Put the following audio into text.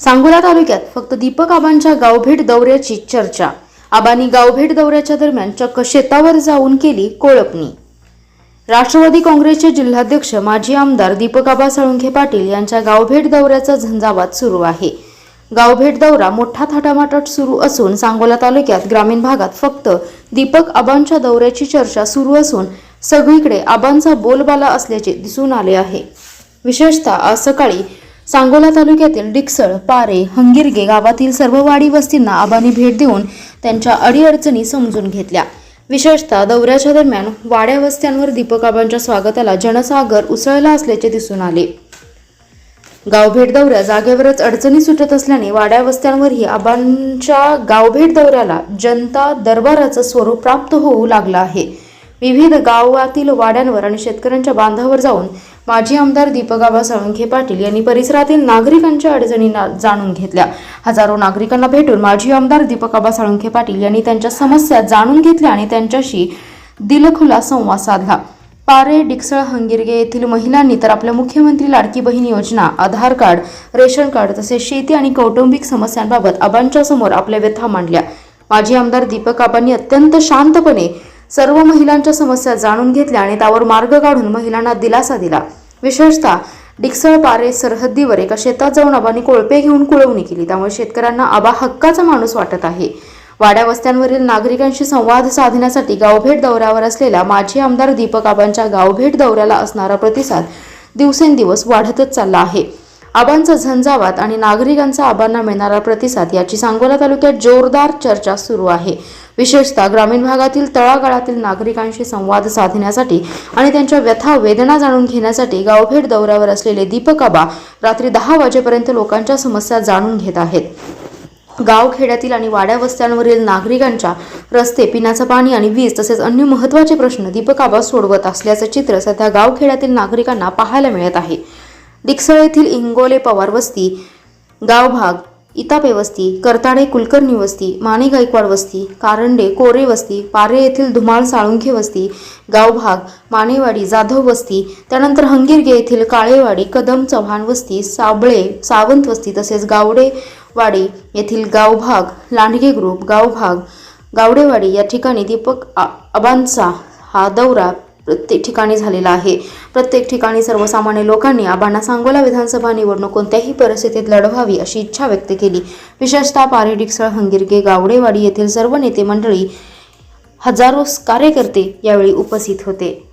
सांगोला तालुक्यात फक्त दीपक आबांच्या गावभेट दौऱ्याची चर्चा. आबांनी गावभेट दौऱ्याच्या दरम्यान चक्क शेतावर जाऊन केली कोळपणी. राष्ट्रवादी काँग्रेसचे जिल्हाध्यक्ष माजी आमदार दीपक आबा साळुंखे पाटील यांच्या गावभेट दौऱ्याचा झंझावात सुरू आहे. गावभेट दौरा मोठा थाटामाटात सुरू असून सांगोला तालुक्यात ग्रामीण भागात फक्त दीपक आबांच्या दौऱ्याची चर्चा सुरू असून सगळीकडे आबांचा बोलबाला असल्याचे दिसून आले आहे. विशेषतः आज सकाळी सांगोला तालुक्यातील डिकसळ पारे हंगिरगे गावातील सर्व वाडी वस्तींना आबांनी भेट देऊन त्यांच्या अडीअडचणी समजून घेतल्या. विशेषतः दौऱ्याच्या दरम्यान वाड्या वस्त्यांवर दीपकाबांच्या स्वागताला जनसागर उसळला असल्याचे दिसून आले. गावभेट दौऱ्या जागेवरच अडचणी सुटत असल्याने वाड्या वस्त्यांवरही आबांच्या गावभेट दौऱ्याला जनता दरबाराचं स्वरूप प्राप्त होऊ लागलं आहे. विविध गावातील वाड्यांवर आणि शेतकऱ्यांच्या बांधावर जाऊन माजी आमदार दीपक आबा साळुंखे पाटील यांनी परिसरातील नागरिकांच्या अडचणी जाणून घेतल्या. हजारो नागरिकांना भेटून माजी आमदार दीपक आबा साळुंखे पाटील यांनी त्यांच्या समस्या जाणून घेतल्या आणि त्यांच्याशी दिलखुला संवाद साधला. पारे डिक्सळ हंगिरगे येथील महिलांनी तर आपल्या मुख्यमंत्री लाडकी बहीण योजना आधार कार्ड रेशन कार्ड तसेच शेती आणि कौटुंबिक समस्यांबाबत आबांच्या समोर आपल्या व्यथा मांडल्या. माजी आमदार दीपक आबांनी अत्यंत शांतपणे सर्व महिलांच्या समस्या जाणून घेतल्या आणि त्यावर मार्ग काढून महिलांना दिलासा दिला. विशेषतः डिक्सळ पारे सरहद्दीवर एका शेतात जाऊन आबांनी कोळपे घेऊन कुळवणी केली. त्यामुळे शेतकऱ्यांना आबा हक्काचा माणूस वाटत आहे. वाड्या वस्त्यांवरील नागरिकांशी संवाद साधण्यासाठी गावभेट दौऱ्यावर असलेल्या माजी आमदार दीपक आबांच्या गावभेट दौऱ्याला असणारा प्रतिसाद दिवसेंदिवस वाढतच चालला आहे. आबांचा झंझावात आणि नागरिकांचा आबांना मिळणारा प्रतिसाद याची सांगोला तालुक्यात जोरदार चर्चा सुरू आहे. विशेषतः ग्रामीण भागातील तळागाळातील नागरिकांशी संवाद साधण्यासाठी आणि त्यांच्या व्यथा वेदना जाणून घेण्यासाठी गावभेट दौऱ्यावर असलेले दीपक आबा रात्री दहा वाजेपर्यंत लोकांच्या समस्या जाणून घेत आहेत. गावखेड्यातील आणि वाड्या वस्त्यांवरील नागरिकांच्या रस्ते पिण्याचं पाणी आणि वीज तसेच अन्य महत्त्वाचे प्रश्न दीपक आबा सोडवत असल्याचं चित्र सध्या गावखेड्यातील नागरिकांना पाहायला मिळत आहे. डिक्सळ येथील इंगोले पवार वस्ती गावभाग इतापे वस्ती करताडे कुलकर्णी वस्ती माने गायकवाड वस्ती कारंडे कोरे वस्ती पारे येथील धुमाळ साळुंखे वस्ती गावभाग मानेवाडी जाधव वस्ती त्यानंतर हंगिरगे येथील काळेवाडी कदम चव्हाण वस्ती साबळे सावंत वस्ती तसेच गावडेवाडी येथील गावभाग लांडगे ग्रुप गावभाग गावडेवाडी या ठिकाणी दीपक आ- हा दौरा प्रत्येक ठिकाणी झालेला आहे. प्रत्येक ठिकाणी सर्वसामान्य लोकांनी आबांना सांगोला विधानसभा निवडणूक कोणत्याही परिस्थितीत लढवावी अशी इच्छा व्यक्त केली. विशेषतः पारेडिकसळ हंगिरगे गावडेवाडी येथील सर्व नेते मंडळी हजारो कार्यकर्ते यावेळी उपस्थित होते.